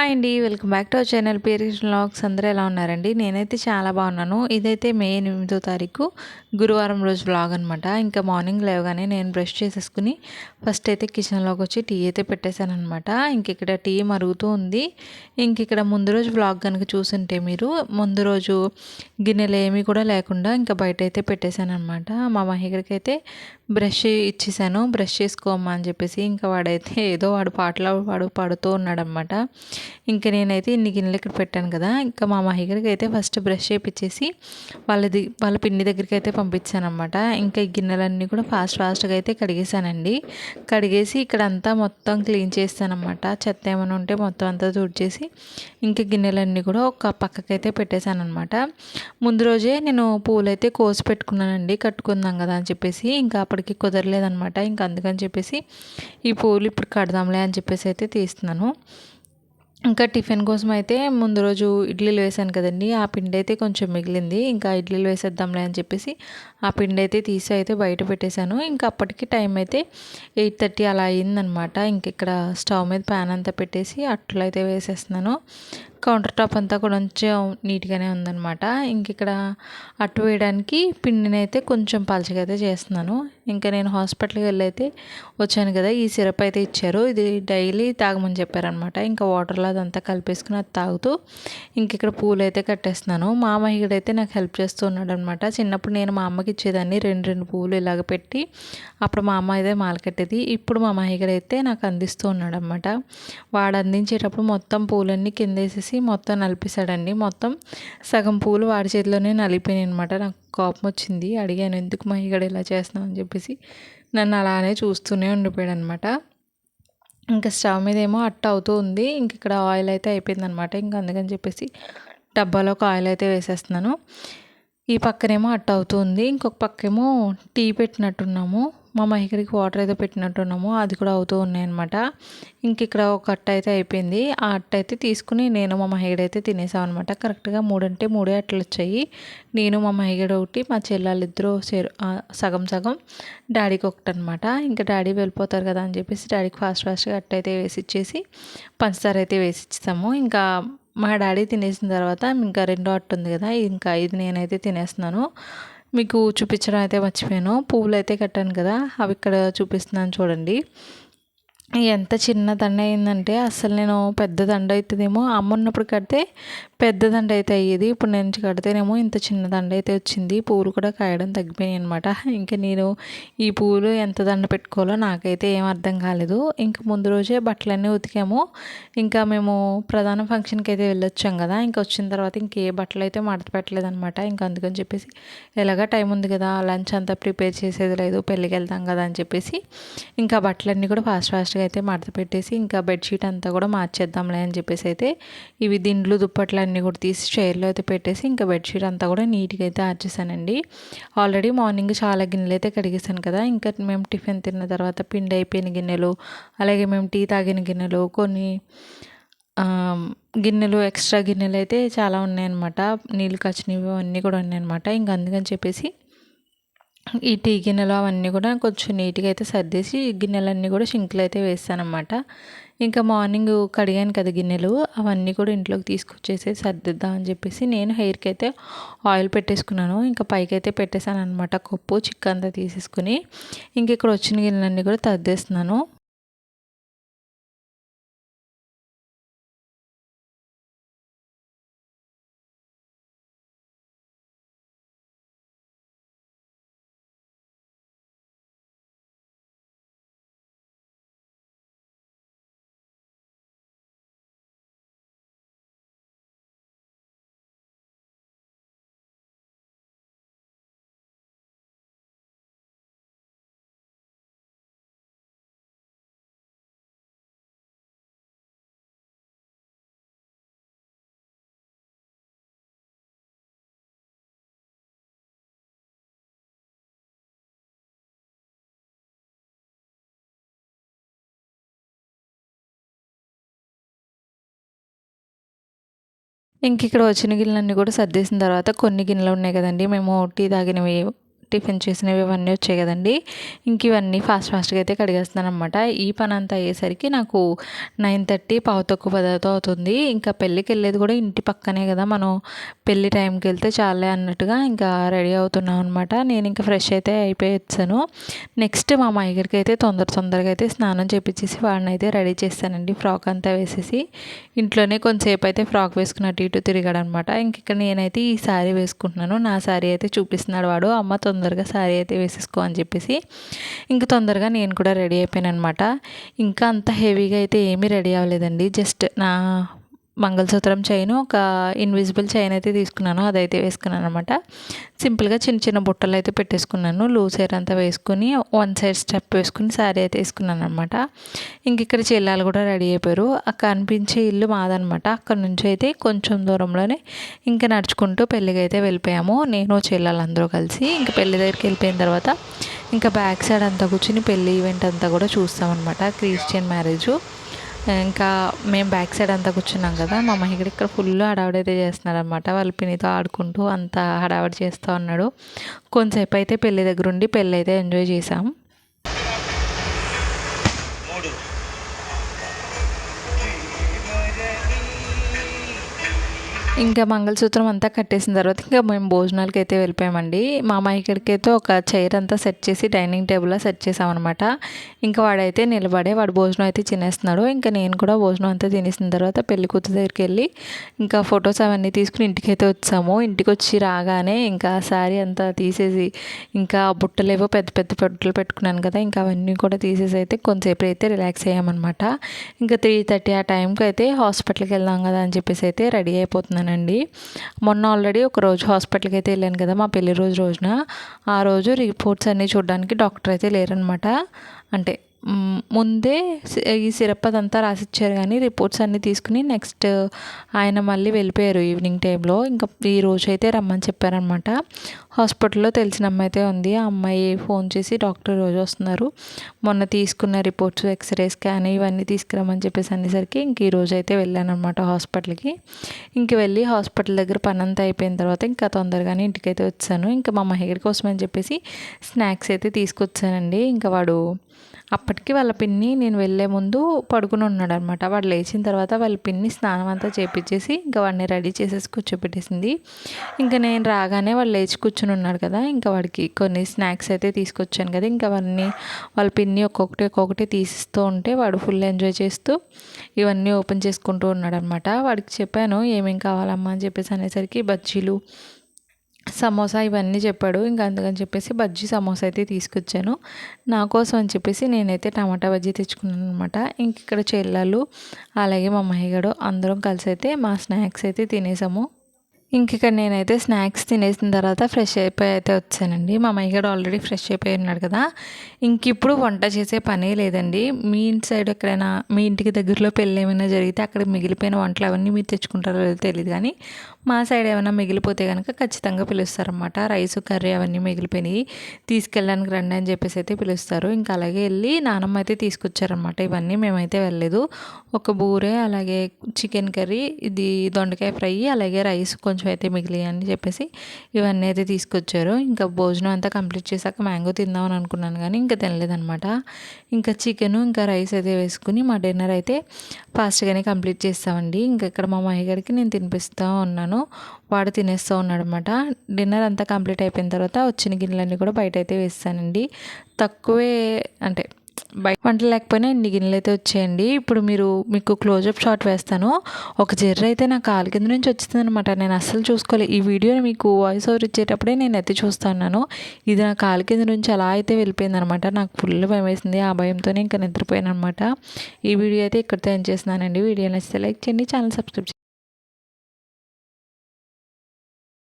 Hi అండి welcome back to our channel పేరు vlogs అందరూ ఎలా ఉన్నారండి? నేనైతే చాలా బాగున్నాను. ఇదైతే మే ఎనిమిదో తారీఖు గురువారం రోజు వ్లాగ్ అనమాట ఇంకా మార్నింగ్ లేవగానే నేను బ్రష్ చేసేసుకుని ఫస్ట్ అయితే కిచెన్లోకి వచ్చి టీ అయితే పెట్టేశాను అనమాట ఇంక ఇక్కడ టీ మరుగుతూ ఉంది. ఇంక ఇక్కడ ముందు రోజు వ్లాగ్ కనుక చూసుంటే మీరు ముందు రోజు గిన్నెలు ఏమీ కూడా లేకుండా ఇంకా బయట అయితే పెట్టేశాను అనమాట మా మహిగడికి అయితే బ్రష్ ఇచ్చేసాను బ్రష్ చేసుకోమ్మా అని చెప్పేసి ఇంకా వాడైతే ఏదో వాడు పాటలు వాడు పాడుతూ ఉన్నాడనమాట ఇంకా నేనైతే ఇన్ని గిన్నెలు ఇక్కడ పెట్టాను కదా. ఇంకా మా మహిగరికి అయితే ఫస్ట్ బ్రష్ చేపించేసి వాళ్ళది వాళ్ళ పిండి దగ్గరికి అయితే పంపించాను అనమాట ఇంకా ఈ గిన్నెలన్నీ కూడా ఫాస్ట్ ఫాస్ట్గా అయితే కడిగేసానండి కడిగేసి ఇక్కడ అంతా మొత్తం క్లీన్ చేస్తానమాట చెత్త ఏమైనా ఉంటే మొత్తం అంతా తుడిచేసి ఇంకా గిన్నెలన్నీ కూడా ఒక పక్కకైతే పెట్టేశాను అనమాట ముందు రోజే నేను పూలైతే కోసి పెట్టుకున్నానండి కట్టుకుందాం కదా అని చెప్పేసి ఇంకా అప్పటికి కుదరలేదనమాట ఇంకా అందుకని చెప్పేసి ఈ పూలు ఇప్పుడు కడదాంలే అని చెప్పేసి అయితే తీస్తున్నాను. ఇంకా టిఫిన్ కోసం అయితే ముందు రోజు ఇడ్లీలు వేసాను కదండి. ఆ పిండి అయితే కొంచెం మిగిలింది. ఇంకా ఇడ్లీలు వేసేద్దాంలే అని చెప్పేసి ఆ పిండి అయితే తీసి అయితే బయట పెట్టేశాను. ఇంకా అప్పటికి టైం అయితే ఎయిట్ థర్టీ అలా అయిందనమాట. ఇంక ఇక్కడ స్టవ్ మీద ప్యాన్ అంతా పెట్టేసి అట్లయితే అయితే వేసేస్తున్నాను. కౌంటర్ టాప్ అంతా కూడా కొంచెం నీట్గానే ఉందనమాట ఇంక ఇక్కడ అట్టు వేయడానికి పిండిని అయితే కొంచెం పలచగా అయితే చేస్తున్నాను. ఇంకా నేను హాస్పిటల్కి వెళ్ళి అయితే వచ్చాను కదా ఈ సిరప్ అయితే ఇచ్చారు. ఇది డైలీ తాగమని చెప్పారనమాట ఇంకా వాటర్లో అదంతా కలిపేసుకుని అది తాగుతూ ఇంక ఇక్కడ పూలు అయితే కట్టేస్తున్నాను. మా అయితే నాకు హెల్ప్ చేస్తూ ఉన్నాడు అనమాట చిన్నప్పుడు నేను మా అమ్మకి ఇచ్చేదాన్ని. రెండు రెండు పూలు ఇలాగ పెట్టి అప్పుడు మా అమ్మ అయితే మాల కట్టేది. ఇప్పుడు మా మహిగడ అయితే నాకు అందిస్తూ ఉన్నాడు అనమాట వాడు అందించేటప్పుడు మొత్తం పూలన్నీ కింద వేసేసి మొత్తం నలిపేశాడండి. మొత్తం సగం పూలు వాడి చేతిలోనే నలిపోయినాయి అనమాట నాకు కోపం వచ్చింది. అడిగాను ఎందుకు మా ఇక్కడ ఇలా చేస్తున్నావు? అని చెప్పేసి నన్ను అలానే చూస్తూనే ఉండిపోయాడు అనమాట ఇంకా స్టవ్ మీద ఏమో అట్ట అవుతూ ఉంది. ఇంక ఇక్కడ ఆయిల్ అయితే అయిపోయింది అనమాట ఇంక అందుకని చెప్పేసి డబ్బాలో ఒక ఆయిల్ అయితే వేసేస్తున్నాను. ఈ పక్కనేమో అట్ట అవుతుంది ఇంకొక పక్కేమో టీ పెట్టినట్టున్నాము. మా మహికరికి వాటర్ అయితే పెట్టినట్టున్నాము. అది కూడా అవుతూ ఉన్నాయన్నమాట. ఇంక ఇక్కడ ఒక అట్ట అయితే అయిపోయింది. ఆ అట్ట అయితే తీసుకుని నేను మా మహిగడు అయితే తినేసాం అనమాట కరెక్ట్గా మూడంటే మూడే అట్టలు వచ్చాయి. నేను మా మహిగడు ఒకటి మా చెల్లెళ్ళు ఇద్దరు సగం సగం. డాడీకి ఒకటి అనమాట ఇంకా డాడీ వెళ్ళిపోతారు కదా అని చెప్పేసి డాడీకి ఫాస్ట్ ఫాస్ట్గా అట్ట అయితే వేసి ఇచ్చేసి పంచదార అయితే వేసి ఇస్తాము ఇంకా మా డాడీ తినేసిన తర్వాత ఇంకా రెండో అట్టు ఉంది కదా. ఇంకా ఇది నేనైతే తినేస్తున్నాను. మీకు చూపించడం అయితే మర్చిపోయాను. పువ్వులు అయితే కట్టాను కదా అవి ఇక్కడ చూపిస్తున్నాను చూడండి. ఎంత చిన్న దండ అయిందంటే అసలు నేను పెద్ద దండ అవుతుందేమో అమ్మ ఉన్నప్పుడు కడితే పెద్ద దండ అయితే అయ్యేది ఇప్పుడు నేను కడితేనేమో ఇంత చిన్న దండ అయితే వచ్చింది పూలు కూడా కాయడం తగ్గిపోయాయి అనమాట ఇంకా నేను ఈ పూలు ఎంత దండ పెట్టుకోవాలో నాకైతే ఏం అర్థం కాలేదు. ఇంకా ముందు రోజే బట్టలన్నీ ఉతికాము. ఇంకా మేము ప్రధాన ఫంక్షన్కి అయితే వెళ్ళొచ్చాం కదా ఇంకా వచ్చిన తర్వాత ఇంకే బట్టలు అయితే మడత పెట్టలేదు అనమాట ఇంకా అందుకని చెప్పేసి ఎలాగా టైం ఉంది కదా లంచ్ అంతా ప్రిపేర్ చేసేది లేదు పెళ్ళికి వెళ్తాం కదా అని చెప్పేసి ఇంకా బట్టలన్నీ కూడా ఫాస్ట్ ఫాస్ట్గా నీట్గా అయితే మడత పెట్టేసి ఇంకా బెడ్షీట్ అంతా కూడా మార్చేద్దాంలే అని చెప్పేసి అయితే ఇవి దిండ్లు దుప్పట్లు అన్నీ కూడా తీసి చైర్లో అయితే పెట్టేసి ఇంకా బెడ్షీట్ అంతా కూడా నీట్గా అయితే ఆర్చేసానండి. ఆల్రెడీ మార్నింగ్ చాలా గిన్నెలు అయితే కడిగేసాను కదా ఇంకా మేము టిఫిన్ తిన్న తర్వాత పిండి అయిపోయిన గిన్నెలు అలాగే మేము టీ తాగిన గిన్నెలు కొన్ని గిన్నెలు ఎక్స్ట్రా గిన్నెలు అయితే చాలా ఉన్నాయన్నమాట. నీళ్ళు కచ్చినవి అన్నీ కూడా ఉన్నాయన్నమాట. ఇంకా అందుకని చెప్పేసి ఈ టీ గిన్నెలు అవన్నీ కూడా కొంచెం నీట్గా అయితే సర్దేసి గిన్నెలన్నీ కూడా షింక్లో అయితే వేస్తానమాట ఇంకా మార్నింగ్ కడిగాను కదా గిన్నెలు అవన్నీ కూడా ఇంట్లోకి తీసుకొచ్చేసి సర్దిద్దాం అని చెప్పేసి నేను హెయిర్కి అయితే ఆయిల్ పెట్టేసుకున్నాను. ఇంకా పైకి అయితే పెట్టేశాను అనమాట కొప్పు చిక్కంతా తీసేసుకుని. ఇంక ఇక్కడ వచ్చిన గిన్నెలన్నీ కూడా తద్దేస్తున్నాను. ఇంక ఇక్కడ వచ్చిన గిన్నెలన్నీ కూడా సర్దేసిన తర్వాత కొన్ని గిన్నెలు ఉన్నాయి కదండి. మేము టీ తాగినవి టిఫిన్ చేసినవి ఇవన్నీ వచ్చాయి కదండి. ఇంక ఇవన్నీ ఫాస్ట్ ఫాస్ట్గా అయితే కడిగేస్తున్నాను అనమాట ఈ పని అంతా అయ్యేసరికి నాకు నైన్ థర్టీ పావు తక్కువ పదవుతూ అవుతుంది. ఇంకా పెళ్ళికి వెళ్ళేది కూడా ఇంటి పక్కనే కదా. మనం పెళ్ళి టైంకి వెళ్తే చాలే అన్నట్టుగా ఇంకా రెడీ అవుతున్నాం అనమాట నేను ఇంకా ఫ్రెష్ అయితే అయిపోయి వచ్చాను నెక్స్ట్ మా మాయగడికి అయితే తొందర తొందరగా అయితే స్నానం చేపించేసి వాడిని అయితే రెడీ చేస్తానండి. ఫ్రాక్ అంతా వేసేసి ఇంట్లోనే కొంతసేపు అయితే ఫ్రాక్ వేసుకున్నట్టు ఇటు తిరిగాడు అనమాట ఇంక ఇక్కడ నేనైతే ఈ శారీ వేసుకుంటున్నాను. నా శారీ అయితే చూపిస్తున్నాడు వాడు. అమ్మ తొందరగా శారీ అయితే వేసేసుకో అని చెప్పేసి ఇంక తొందరగా నేను కూడా రెడీ అయిపోయాను అనమాట ఇంకా అంత హెవీగా అయితే ఏమీ రెడీ అవ్వలేదండి. జస్ట్ నా మంగళసూత్రం చైన్ ఒక ఇన్విజిబుల్ చైన్ అయితే తీసుకున్నాను అదైతే వేసుకున్నాను అనమాట సింపుల్గా చిన్న చిన్న బుట్టలు అయితే పెట్టేసుకున్నాను లూజ్ హెయిర్ అంతా వేసుకుని వన్ సైడ్ స్టెప్ వేసుకుని శారీ అయితే వేసుకున్నాను అనమాట ఇంక ఇక్కడ చెల్లాలు కూడా రెడీ అయిపోయారు. అక్కడ కనిపించే ఇల్లు మాదనమాట అక్కడ నుంచి అయితే కొంచెం దూరంలోనే ఇంకా నడుచుకుంటూ పెళ్ళికి అయితే వెళ్ళిపోయాము. నేను చెల్లెలందరూ కలిసి ఇంకా పెళ్ళి దగ్గరికి వెళ్ళిపోయిన తర్వాత ఇంకా బ్యాక్ సైడ్ అంతా కూర్చుని పెళ్ళి ఈవెంట్ అంతా కూడా చూస్తామన్నమాట. Christian marriage. ఇంకా మేము బ్యాక్ సైడ్ అంతా కూర్చున్నాం కదా మా మహిళ ఇక్కడ ఫుల్ హడావిడి అయితే అనమాట వాళ్ళు పినితో ఆడుకుంటూ అంత హడావిడి చేస్తూ ఉన్నాడు. కొంతసేపు అయితే పెళ్ళి దగ్గర ఉండి పెళ్ళి అయితే ఎంజాయ్ చేసాం ఇంకా మంగళసూత్రం అంతా కట్టేసిన తర్వాత ఇంకా మేము భోజనాలకి అయితే వెళ్ళిపోయామండి. మా అమ్మాయికి అయితే ఒక చైర్ అంతా సెట్ చేసి డైనింగ్ టేబుల్లో సెట్ చేసామన్నమాట. ఇంకా వాడైతే నిలబడే వాడు భోజనం అయితే తినేస్తున్నాడు. ఇంకా నేను కూడా భోజనం అంతా తినేసిన తర్వాత పెళ్ళి కూతురు దగ్గరికి వెళ్ళి ఇంకా ఫొటోస్ అవన్నీ తీసుకుని ఇంటికైతే వచ్చాము. ఇంటికి వచ్చి రాగానే ఇంకా శారీ అంతా తీసేసి ఇంకా బుట్టలేవో పెద్ద పెద్ద బుట్టలు పెట్టుకున్నాను కదా ఇంకా అవన్నీ కూడా తీసేసి అయితే కొంతసేపు అయితే రిలాక్స్ అయ్యామన్నమాట. ఇంకా త్రీ థర్టీ ఆ టైంకి అయితే హాస్పిటల్కి వెళ్దాం కదా అని చెప్పేసి అయితే రెడీ అయిపోతున్నాను. వెళ్ళానండి మొన్న ఆల్రెడీ ఒక రోజు హాస్పిటల్కి అయితే వెళ్ళాను కదా మా పెళ్ళి రోజు రోజున. ఆ రోజు రిపోర్ట్స్ అన్నీ చూడడానికి డాక్టర్ అయితే లేరనమాట అంటే ముందే ఈ సిరప్ అదంతా రాసిచ్చారు కానీ రిపోర్ట్స్ అన్నీ తీసుకుని నెక్స్ట్ ఆయన మళ్ళీ వెళ్ళిపోయారు ఈవినింగ్ టైంలో. ఇంకా ఈ రోజు అయితే రమ్మని చెప్పారనమాట. హాస్పిటల్లో తెలిసిన అమ్మాయి అయితే ఉంది. ఆ అమ్మాయి ఫోన్ చేసి డాక్టర్ రోజు వస్తున్నారు. మొన్న తీసుకున్న రిపోర్ట్స్ ఎక్స్రే స్కాన్ ఇవన్నీ తీసుకురమ్మని చెప్పేసి అనేసరికి ఇంక ఈ రోజు అయితే వెళ్ళాను అనమాట హాస్పిటల్కి. ఇంక వెళ్ళి హాస్పిటల్ దగ్గర పని అంతా అయిపోయిన తర్వాత ఇంకా తొందరగానే ఇంటికైతే వచ్చాను. ఇంకా మా మహిళ కోసం అని చెప్పేసి స్నాక్స్ అయితే తీసుకొచ్చానండి. ఇంకా వాడు అప్పటికి వాళ్ళ పిన్ని నేను వెళ్ళే ముందు పడుకుని ఉన్నాడు అనమాట వాడు లేచిన తర్వాత వాళ్ళ పిన్ని స్నానం అంతా చేపించేసి ఇంకా వాడిని రెడీ చేసేసి కూర్చోపెట్టేసింది ఇంకా నేను రాగానే వాళ్ళు లేచి కూర్చుని ఉన్నాడు కదా ఇంకా వాడికి కొన్ని స్నాక్స్ అయితే తీసుకొచ్చాను కదా ఇంకా అవన్నీ వాళ్ళ పిన్ని ఒక్కొక్కటి ఒక్కొక్కటి తీసిస్తూ ఉంటే వాడు ఫుల్ ఎంజాయ్ చేస్తూ ఇవన్నీ ఓపెన్ చేసుకుంటూ ఉన్నాడు అనమాట వాడికి చెప్పాను ఏమేం కావాలమ్మా? అని చెప్పేసి అనేసరికి బజ్జీలు సమోసా ఇవన్నీ చెప్పాడు. ఇంకా అందుకని చెప్పేసి బజ్జీ సమోసా అయితే తీసుకొచ్చాను. నా కోసం అని చెప్పేసి నేనైతే టమాటా బజ్జీ తెచ్చుకున్నాను అనమాట ఇంక ఇక్కడ చెల్లెలు అలాగే మా మహిగడు అందరం కలిసి అయితే మా స్నాక్స్ అయితే తినేసాము. ఇంక ఇక్కడ నేనైతే స్నాక్స్ తినేసిన తర్వాత ఫ్రెష్ అయిపోయి అయితే వచ్చానండి. మా మైగడ్ ఆల్రెడీ ఫ్రెష్ అయిపోయి ఉన్నాడు కదా. ఇంక ఇప్పుడు వంట చేసే పనే లేదండి. మీ ఇంటి సైడ్ ఎక్కడైనా మీ ఇంటికి దగ్గరలో పెళ్ళి ఏమైనా జరిగితే అక్కడ మిగిలిపోయిన వంటలు అవన్నీ మీరు తెచ్చుకుంటారో లేదో తెలియదు కానీ మా సైడ్ ఏమైనా మిగిలిపోతే కనుక ఖచ్చితంగా పిలుస్తారనమాట రైస్ కర్రీ అవన్నీ మిగిలిపోయినాయి. తీసుకెళ్ళడానికి రండి అని చెప్పేసి అయితే పిలుస్తారు. ఇంకా అలాగే వెళ్ళి నానమ్మ అయితే తీసుకొచ్చారనమాట ఇవన్నీ మేమైతే వెళ్ళలేదు. ఒక బూరే అలాగే చికెన్ కర్రీ ఇది దొండకాయ ఫ్రై అలాగే రైస్ కొంచెం కొంచెం అయితే మిగిలి అని చెప్పేసి ఇవన్నీ అయితే తీసుకొచ్చారు. ఇంకా భోజనం అంతా కంప్లీట్ చేశాక మ్యాంగో తిందామని అనుకున్నాను కానీ ఇంకా తినలేదనమాట ఇంకా చికెన్ ఇంకా రైస్ అయితే వేసుకుని మా డిన్నర్ అయితే ఫాస్ట్గానే కంప్లీట్ చేస్తామండి. ఇంకా ఇక్కడ మా మాయగారికి నేను తినిపిస్తూ ఉన్నాను. వాడు తినేస్తూ ఉన్నాడు అనమాట డిన్నర్ అంతా కంప్లీట్ అయిపోయిన తర్వాత వచ్చిన గిన్నెలన్నీ కూడా బయట అయితే వేస్తానండి. తక్కువే అంటే బయట వంట లేకపోయినా ఇన్ని గిన్నెలు అయితే వచ్చేయండి. ఇప్పుడు మీరు మీకు క్లోజప్ షాట్ వేస్తాను. ఒక జర్ర అయితే నా కాలు కింద నుంచి వచ్చింది అనమాట నేను అస్సలు చూసుకోలేదు ఈ వీడియోని మీకు వాయిస్ ఓవర్ ఇచ్చేటప్పుడే నేను ఎత్తి చూస్తున్నాను ఇది నా కాలు కింద నుంచి అలా అయితే వెళ్ళిపోయింది అనమాట నాకు ఫుల్ భయం వేసింది. ఆ భయంతోనే ఇంకా నిద్రపోయాను అనమాట ఈ వీడియో అయితే ఇక్కడితో ఏం చేస్తున్నానండి. వీడియో నచ్చితే లైక్ చేయండి. Channel subscribe